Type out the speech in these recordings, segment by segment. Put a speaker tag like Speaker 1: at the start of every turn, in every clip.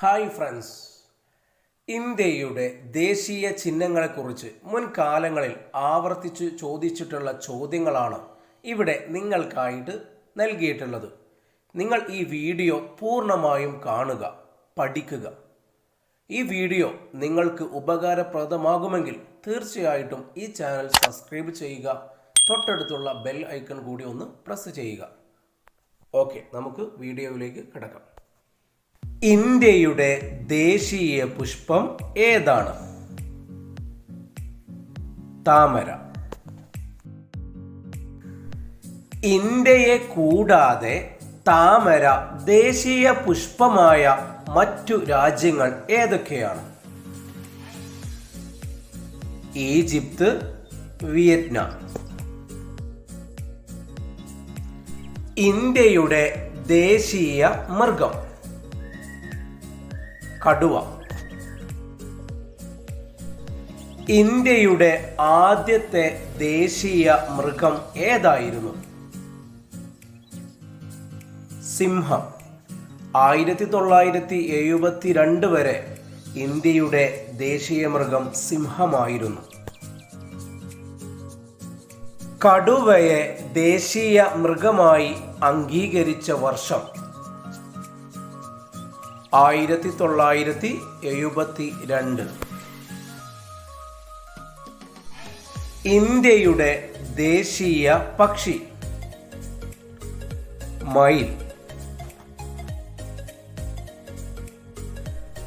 Speaker 1: Hi friends ഇന്ത്യയുടെ ദേശീയ ചിഹ്നങ്ങളെക്കുറിച്ച് മുൻകാലങ്ങളിൽ ആവർത്തിച്ച് ചോദിച്ചിട്ടുള്ള ചോദ്യങ്ങളാണ് ഇവിടെ നിങ്ങൾക്കായിട്ട് നൽകിയിട്ടുള്ളത്. നിങ്ങൾ ഈ വീഡിയോ പൂർണമായും കാണുക പഠിക്കുക. ഈ വീഡിയോ നിങ്ങൾക്ക് ഉപകാരപ്രദമാകുമെങ്കിൽ തീർച്ചയായിട്ടും ഈ ചാനൽ സബ്സ്ക്രൈബ് ചെയ്യുക തൊട്ടടുത്തുള്ള ബെൽ ഐക്കൺ കൂടി ഒന്ന് പ്രസ് ചെയ്യുക. ഓക്കെ നമുക്ക് വീഡിയോയിലേക്ക് കിടക്കാം. ഇന്ത്യയുടെ ദേശീയ പുഷ്പം ഏതാണ്? താമര. ഇന്ത്യയെ കൂടാതെ താമര ദേശീയ പുഷ്പമായ മറ്റു രാജ്യങ്ങൾ ഏതൊക്കെയാണ്? Egypt Vietnam. ഇന്ത്യയുടെ ദേശീയ മൃഗം. കടുവ. ഇന്ത്യയുടെ ആദ്യത്തെ ദേശീയ മൃഗം ഏതായിരുന്നു? സിംഹം. ആയിരത്തി തൊള്ളായിരത്തി എഴുപത്തി രണ്ട് വരെ ഇന്ത്യയുടെ ദേശീയ മൃഗം സിംഹമായിരുന്നു. കടുവയെ ദേശീയ മൃഗമായി അംഗീകരിച്ച വർഷം ആയിരത്തി തൊള്ളായിരത്തി എഴുപത്തി രണ്ട് ഇന്ത്യയുടെ ദേശീയ പക്ഷി. മയിൽ.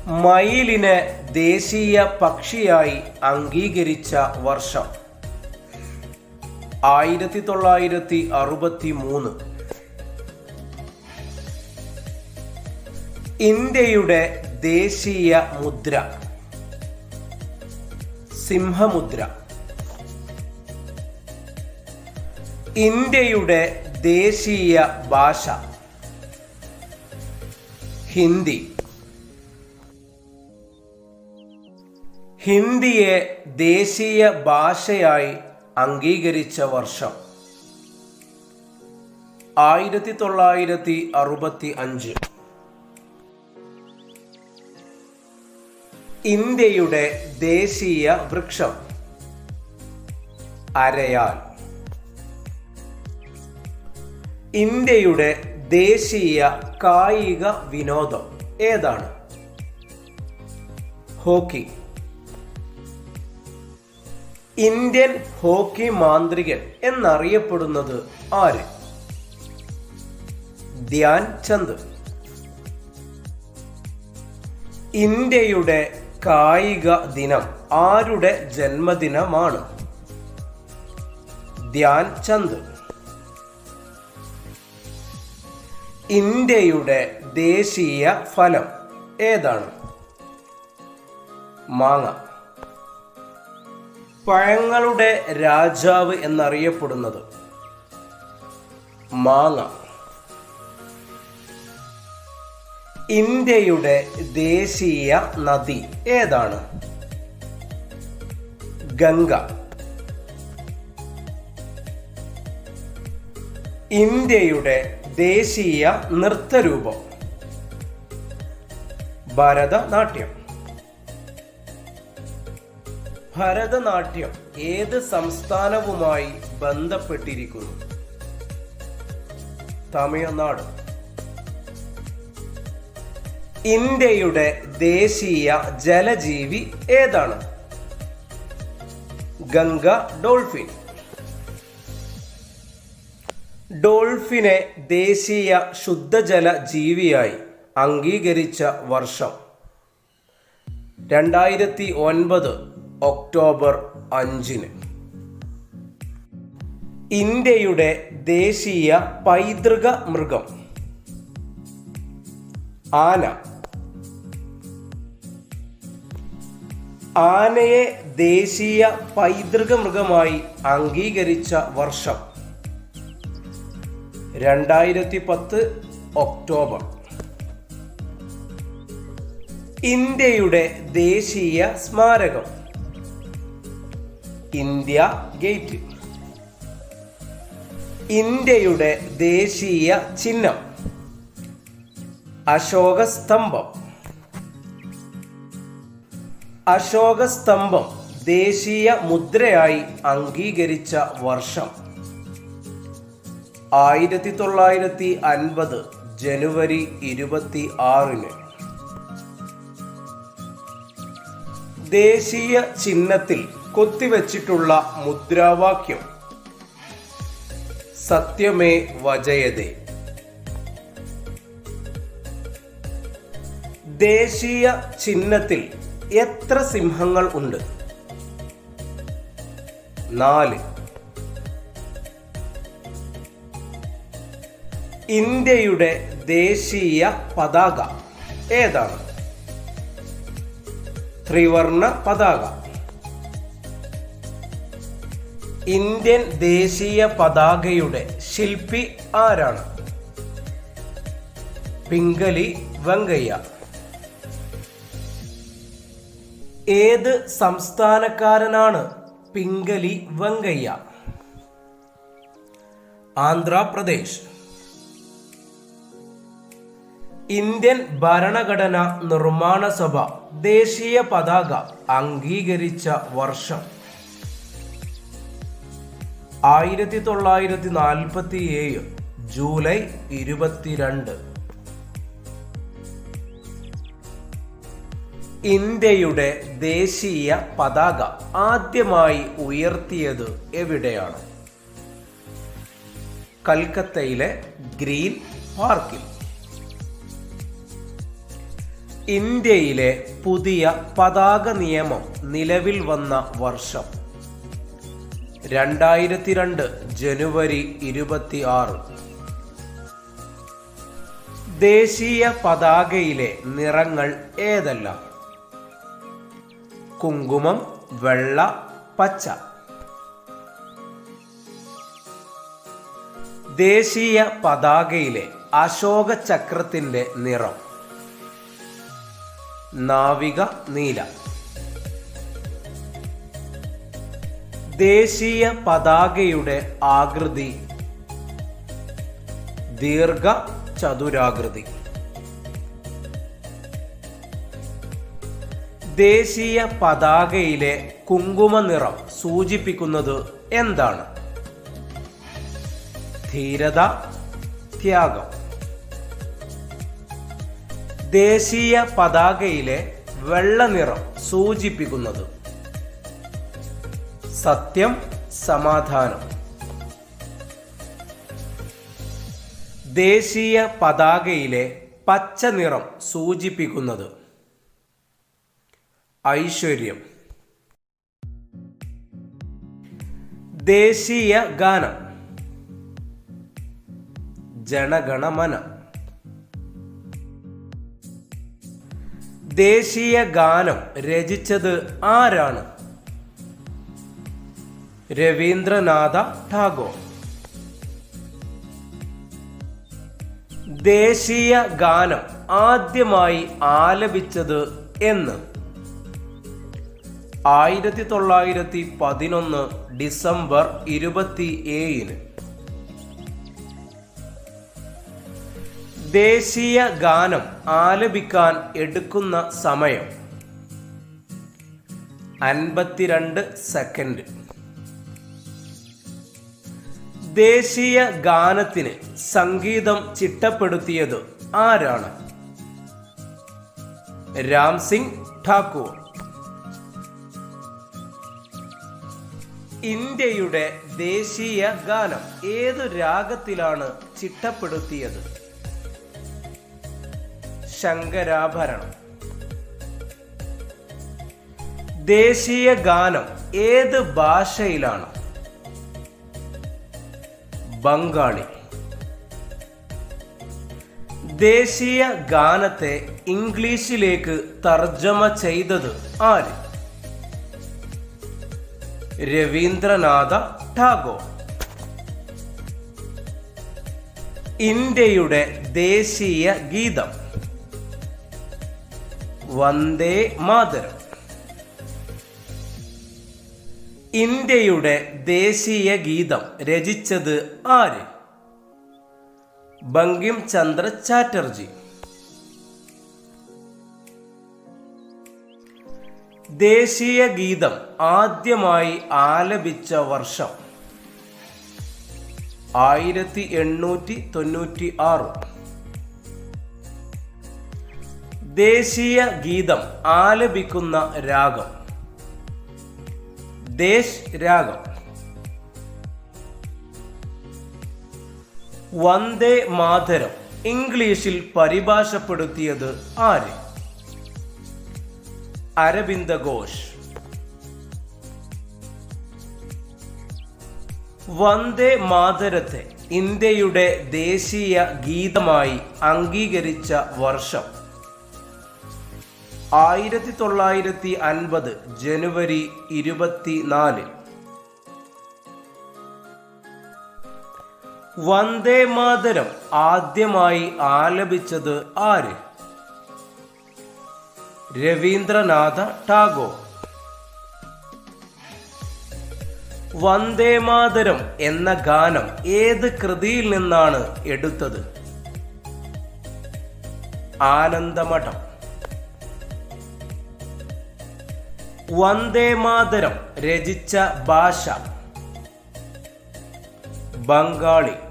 Speaker 1: മയിലിനെ ദേശീയ പക്ഷിയായി അംഗീകരിച്ച വർഷം ആയിരത്തി തൊള്ളായിരത്തി അറുപത്തി മൂന്ന് ഇന്ത്യയുടെ ദേശീയ മുദ്ര. സിംഹമുദ്ര. ഇന്ത്യയുടെ ദേശീയ ഭാഷ. ഹിന്ദി. ഹിന്ദിയെ ദേശീയ ഭാഷയായി അംഗീകരിച്ച വർഷം. ആയിരത്തി തൊള്ളായിരത്തി അറുപത്തി അഞ്ച്. ഇന്ത്യയുടെ ദേശീയ വൃക്ഷം. അരയാൽ. ഇന്ത്യയുടെ ദേശീയ കായിക വിനോദം ഏതാണ്? ഹോക്കി. ഇന്ത്യൻ ഹോക്കി മാന്ത്രികൻ എന്നറിയപ്പെടുന്നത് ആര്? ധ്യാൻ ചന്ദ് ഇന്ത്യയുടെ കായിക ദിനം ആരുടെ ജന്മദിനമാണ്? ധ്യാൻ ചന്ദ്. ഇന്ത്യയുടെ ദേശീയ ഫലം ഏതാണ്? മാങ്ങ. പഴങ്ങളുടെ രാജാവ് എന്നറിയപ്പെടുന്നത് മാങ്ങ. ഇന്ത്യയുടെ ദേശീയ നദി ഏതാണ്? ഗംഗ. ഇന്ത്യയുടെ ദേശീയ നൃത്തരൂപം. ഭരതനാട്യം. ഭരതനാട്യം ഏത് സംസ്ഥാനവുമായി ബന്ധപ്പെട്ടിരിക്കുന്നു? തമിഴ്നാട്. ഇന്ത്യയുടെ ദേശീയ ജലജീവി ഏതാണ്? ഗംഗ ഡോൾഫിൻ. ഡോൾഫിനെ ദേശീയ ശുദ്ധജല ജീവിയായി അംഗീകരിച്ച വർഷം രണ്ടായിരത്തി ഒൻപത് ഒക്ടോബർ അഞ്ചിന്. ഇന്ത്യയുടെ ദേശീയ പൈതൃക മൃഗം ആന. ആനയെ ദേശീയ പൈതൃക മൃഗമായി അംഗീകരിച്ച വർഷം. രണ്ടായിരത്തി പത്ത് ഒക്ടോബർ. ഇന്ത്യയുടെ ദേശീയ സ്മാരകം. India Gate. ഇന്ത്യയുടെ ദേശീയ ചിഹ്നം. അശോക സ്തംഭം അശോക സ്തംഭം ദേശീയ മുദ്രയായി അംഗീകരിച്ച വർഷം. ആയിരത്തി തൊള്ളായിരത്തി അൻപത് ജനുവരി ഇരുപത്തി ആറിന് ദേശീയ ചിഹ്നത്തിൽ കൊത്തിവച്ചിട്ടുള്ള മുദ്രാവാക്യം. സത്യമേ വജയതേ. ദേശീയ ചിഹ്നത്തിൽ എത്ര സിംഹങ്ങൾ ഉണ്ട്? നാല്. ഇന്ത്യയുടെ ദേശീയ പതാക ഏതാണ്? ത്രിവർണ പതാക. ഇന്ത്യൻ ദേശീയ പതാകയുടെ ശില്പി ആരാണ്? പിംഗലി വെങ്കയ്യ. ഏത് സംസ്ഥാനക്കാരനാണ് പിംഗലി വെങ്കയ്യ? ആന്ധ്രാപ്രദേശ്. ഇന്ത്യൻ ഭരണഘടന നിർമ്മാണ സഭ ദേശീയ പതാക അംഗീകരിച്ച വർഷം. ആയിരത്തി തൊള്ളായിരത്തി നാൽപ്പത്തി ഏഴ് ജൂലൈ ഇരുപത്തിരണ്ട്. ഇന്ത്യയുടെ ദേശീയ പതാക ആദ്യമായി ഉയർത്തിയത് എവിടെയാണ്? കൽക്കത്തയിലെ ഗ്രീൻ പാർക്കിൽ. ഇന്ത്യയിലെ പുതിയ പതാക നിയമം നിലവിൽ വന്ന വർഷം രണ്ടായിരത്തി രണ്ട് ജനുവരി ഇരുപത്തി ആറ് ദേശീയ പതാകയിലെ നിറങ്ങൾ ഏതെല്ലാം? കുങ്കുമം വെള്ള പച്ച. ദേശീയ പതാകയിലെ അശോക ചക്രത്തിന്റെ നിറം. നാവിക നീല. ദേശീയ പതാകയുടെ ആകൃതി ദീർഘ ചതുരാകൃതി ദേശീയ പതാകയിലെ കുങ്കുമ നിറം സൂചിപ്പിക്കുന്നത് എന്താണ്? ധീരത ത്യാഗം. ദേശീയ പതാകയിലെ വെള്ള നിറം സൂചിപ്പിക്കുന്നത് സത്യം സമാധാനം. ദേശീയ പതാകയിലെ പച്ച നിറം സൂചിപ്പിക്കുന്നത് ഐശ്വര്യം. ദേശീയ ഗാനം. ജനഗണമന. ദേശീയ ഗാനം രചിച്ചത് ആരാണ്? രവീന്ദ്രനാഥ ടാഗോർ. ദേശീയ ഗാനം ആദ്യമായി ആലപിച്ചത് എന്ന്. ആയിരത്തി തൊള്ളായിരത്തി പതിനൊന്ന് ഡിസംബർ ഇരുപത്തി ഏഴിന് ദേശീയ ഗാനം ആലപിക്കാൻ എടുക്കുന്ന സമയം അൻപത്തിരണ്ട് സെക്കൻഡ്. ദേശീയ ഗാനത്തിന് സംഗീതം ചിട്ടപ്പെടുത്തിയത് ആരാണ്? രാംസിംഗ് ഠാക്കൂർ. ഇന്ത്യയുടെ ദേശീയ ഗാനം ഏതു രാഗത്തിലാണ് ചിട്ടപ്പെടുത്തിയത്? ശങ്കരാഭരണം. ദേശീയ ഗാനം ഏത് ഭാഷയിലാണ്? ബംഗാളി. ദേശീയ ഗാനത്തെ ഇംഗ്ലീഷിലേക്ക് തർജമ ചെയ്തത് ആര്? രവീന്ദ്രനാഥ ടാഗോർ. ഇന്ത്യയുടെ ദേശീയ ഗീതം. വന്ദേ മാതരം. ഇന്ത്യയുടെ ദേശീയ ഗീതം രചിച്ചത് ആര്? ബങ്കിം ചന്ദ്ര ചാറ്റർജി. ദേശീയ ഗീതം ആദ്യമായി ആലപിച്ച വർഷം ആയിരത്തി എണ്ണൂറ്റി തൊണ്ണൂറ്റി ആറ് ദേശീയ ഗീതം ആലപിക്കുന്ന രാഗം. ദേശ് രാഗം വന്ദേ മാതരം ഇംഗ്ലീഷിൽ പരിഭാഷപ്പെടുത്തിയത് ആര്? അരവിന്ദ ഘോഷ് വന്ദേ മാതരത്തെ ഇന്ത്യയുടെ ദേശീയ ഗീതമായി അംഗീകരിച്ച വർഷം. ആയിരത്തി തൊള്ളായിരത്തി അൻപത് ജനുവരി ഇരുപത്തിനാല്. വന്ദേ മാതരം ആദ്യമായി ആലപിച്ചത് ആര്? രവീന്ദ്രനാഥ ടാഗോർ. വന്ദേ മാതരം എന്ന ഗാനം ഏത് കൃതിയിൽ നിന്നാണ് എടുത്തത്? ആനന്ദമഠം. വന്ദേ മാതരം രചിച്ച ഭാഷ ബംഗാളി.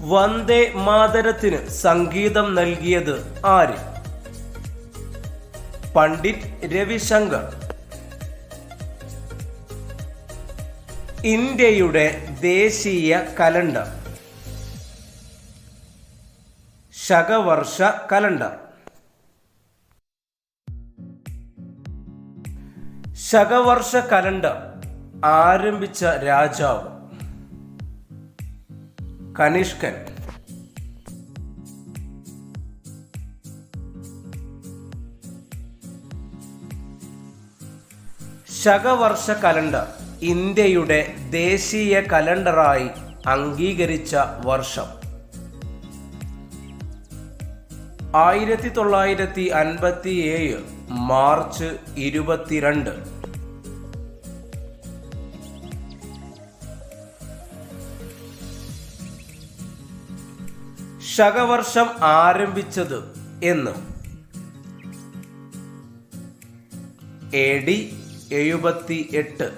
Speaker 1: വന്ദേ മാതരത്തിന് സംഗീതം നൽകിയത് ആര്? പണ്ഡിറ്റ് രവിശങ്കർ. ഇന്ത്യയുടെ ദേശീയ കലണ്ടർ. ശകവർഷ കലണ്ടർ. ശകവർഷ കലണ്ടർ ആരംഭിച്ച രാജാവ്. കനിഷ്കൻ. ശകവർഷ കലണ്ടർ ഇന്ത്യയുടെ ദേശീയ കലണ്ടറായി അംഗീകരിച്ച വർഷം. ആയിരത്തി തൊള്ളായിരത്തി അൻപത്തി ഏഴ് മാർച്ച് ഇരുപത്തിരണ്ട്. ശകവർഷം ആരംഭിച്ചത് എന്ന്. എ ഡി എഴുപത്തി എട്ട്